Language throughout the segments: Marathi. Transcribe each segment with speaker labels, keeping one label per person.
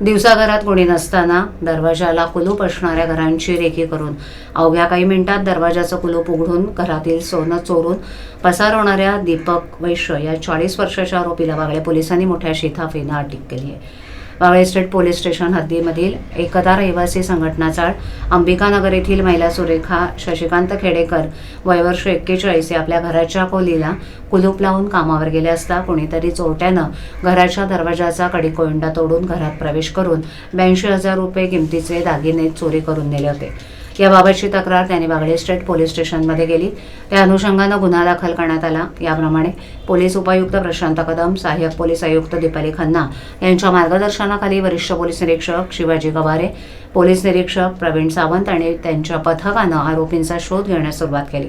Speaker 1: दिवसाघरात कोणी नसताना दरवाजाला कुलूप असणाऱ्या घरांची रेखी करून अवघ्या काही मिनिटात दरवाजाचं कुलूप उघडून घरातील सोनं चोरून पसार होणाऱ्या दीपक वैश्य या चाळीस वर्षाच्या आरोपीला वागळे पोलिसांनी मोठ्या शिथाफीनं अटक केली आहे. वावळे स्टेट पोलीस स्टेशन हद्दीमधील एकदा रहिवासी संघटनाचा अंबिकानगर येथील महिला सुरेखा शशिकांत खेडेकर वयवर्ष एक्केचाळीस या आपल्या घराच्या खोलीला कुलूप लावून कामावर गेले असता कोणीतरी चोरट्यानं घराच्या दरवाजाचा कडीकोयंडा तोडून घरात प्रवेश करून ब्याऐंशी हजार रुपये किमतीचे दागिने चोरी करून नेले होते. याबाबतची तक्रार त्यांनी बागडे स्टेट पोलीस स्टेशनमध्ये केली. त्या अनुषंगानं गुन्हा दाखल करण्यात आला. याप्रमाणे पोलीस उपायुक्त प्रशांत कदम सहाय्यक पोलीस आयुक्त दीपाली खन्ना यांच्या मार्गदर्शनाखाली वरिष्ठ पोलीस निरीक्षक शिवाजी गवारे पोलीस निरीक्षक प्रवीण सावंत आणि त्यांच्या पथकानं आरोपींचा शोध घेण्यास सुरुवात केली.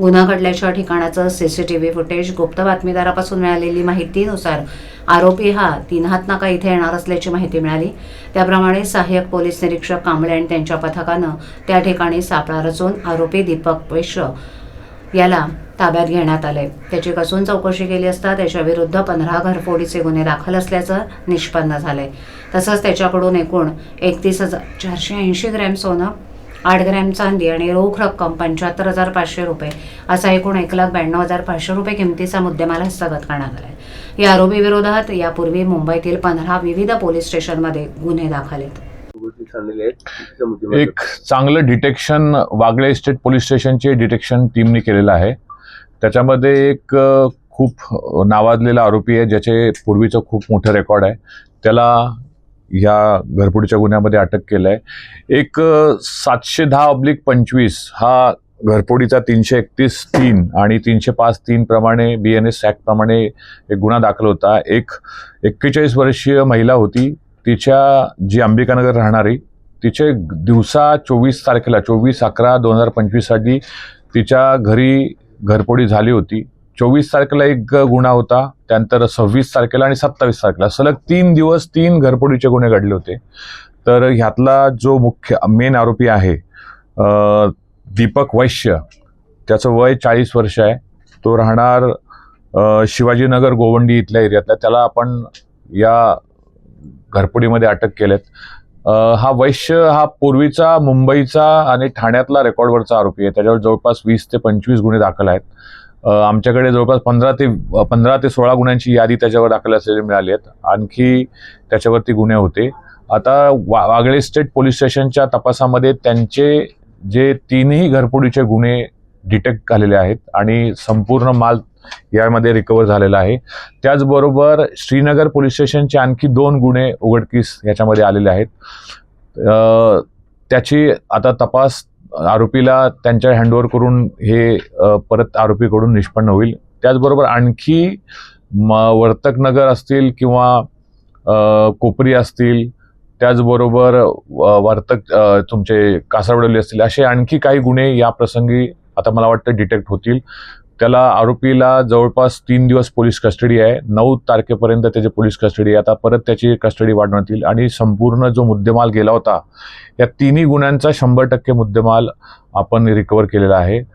Speaker 1: गुन्हा घडल्याच्या ठिकाणाचं सीसीटीव्ही फुटेज गुप्त बातमीदारापासून मिळालेली माहितीनुसार आरोपी हा तीन हात नाका इथे येणार असल्याची माहिती मिळाली. त्याप्रमाणे सहाय्यक पोलीस निरीक्षक कांबळे आणि त्यांच्या पथकानं त्या ठिकाणी सापळा रचून आरोपी दीपक वैश्य याला ताब्यात घेण्यात आले त्याची कसून चौकशी केली असता त्याच्याविरुद्ध पंधरा घरफोडीचे गुन्हे दाखल असल्याचं निष्पन्न झालंय. तसंच त्याच्याकडून एकूण एकतीस हजार चारशे ऐंशी ग्रॅम सोनं आठ ग्रॅम चांदी आणि रोख रक्कम पंच्याहत्तर हजार पाचशे रुपये असा एकूण एक लाख ब्याण्णव हजार पाचशे रुपये किमतीचा मुद्देमाल हस्तगत करण्यात आला आहे या आरोपीविरोधात यापूर्वी मुंबईतील पंधरा विविध पोलीस स्टेशनमध्ये गुन्हे दाखल आहेत.
Speaker 2: एक चांगलं डिटेक्शन वागळे स्टेट पोलीस स्टेशनचे डिटेक्शन टीमने केलेलं आहे. त्याच्यामध्ये एक खूप नावाजलेला आरोपी आहे ज्याचे पूर्वीचं खूप मोठं रेकॉर्ड आहे. त्याला ह्या घरपुडीच्या गुन्ह्यामध्ये अटक केलं आहे एक सातशे दहा ऑब्लिक पंचवीस हा घरपोडीचा तीनशे एकतीस तीन आणि तीनशे पाच तीन प्रमाणे बी एन एस प्रमाणे एक गुन्हा दाखल होता. एक एक्केचाळीस वर्षीय महिला होती. तिच्या जी अंबिकानगर राहणारी तिचे दिवसा चोवीस तारखेला चोवीस अकरा दोन हजार पंचवीससाठी तिच्या घरी घरपोडी झाली होती. चोवीस तारखेला एक गुन्हा होता त्यानंतर सव्वीस तारखेला आणि सत्तावीस तारखेला. सलग तीन दिवस तीन घरपोडीचे गुन्हे घडले होते. तर ह्यातला जो मुख्य मेन आरोपी आहे दीपक वैश्य त्याचं वय चाळीस वर्ष आहे. तो राहणार शिवाजीनगर गोवंडी इथल्या एरियातला. त्याला आपण या घरपुडीमध्ये अटक केलेत. हा वैश्य हा पूर्वीचा मुंबईचा आणि ठाण्यातला रेकॉर्डवरचा आरोपी आहे. त्याच्यावर जवळपास वीस ते पंचवीस गुन्हे दाखल आहेत. आमच्याकडे जवळपास पंधरा ते पंधरा ते सोळा गुन्ह्यांची यादी त्याच्यावर दाखल असलेली मिळाली आहेत. आणखी त्याच्यावरती गुन्हे होते. आता वा वागळे स्टेट पोलीस स्टेशनच्या तपासामध्ये त्यांचे जे तीनही घरपुडीचे गुन्हे डिटेक्ट झालेले आहेत आणि संपूर्ण माल यामध्ये रिकवर झालेला आहे. त्याचबरोबर श्रीनगर पोलीस स्टेशनचे आणखी दोन गुन्हे उघडकीस याच्यामध्ये आलेले आहेत. त्याची आता तपास आरोपीला त्यांच्या हँडओव्हर करून हे परत आरोपीकडून निष्पन्न होईल. त्याचबरोबर आणखी म वर्तकनगर असतील किंवा कोपरी असतील त्याचबरोबर वर्तक तुमचे कासारवडवली असतील असे आणखी काही गुन्हे या प्रसंगी आता मला वाटतं डिटेक्ट होतील. त्याला आरोपीला जवळपास तीन दिवस पोलीस कस्टडी आहे. नऊ तारखेपर्यंत त्याची पोलीस कस्टडी आहे. आता परत त्याची कस्टडी वाढवण्यात येईल आणि संपूर्ण जो मुद्देमाल गेला होता या तिन्ही गुन्ह्यांचा शंभर टक्के मुद्देमाल आपण रिकवर केलेला आहे.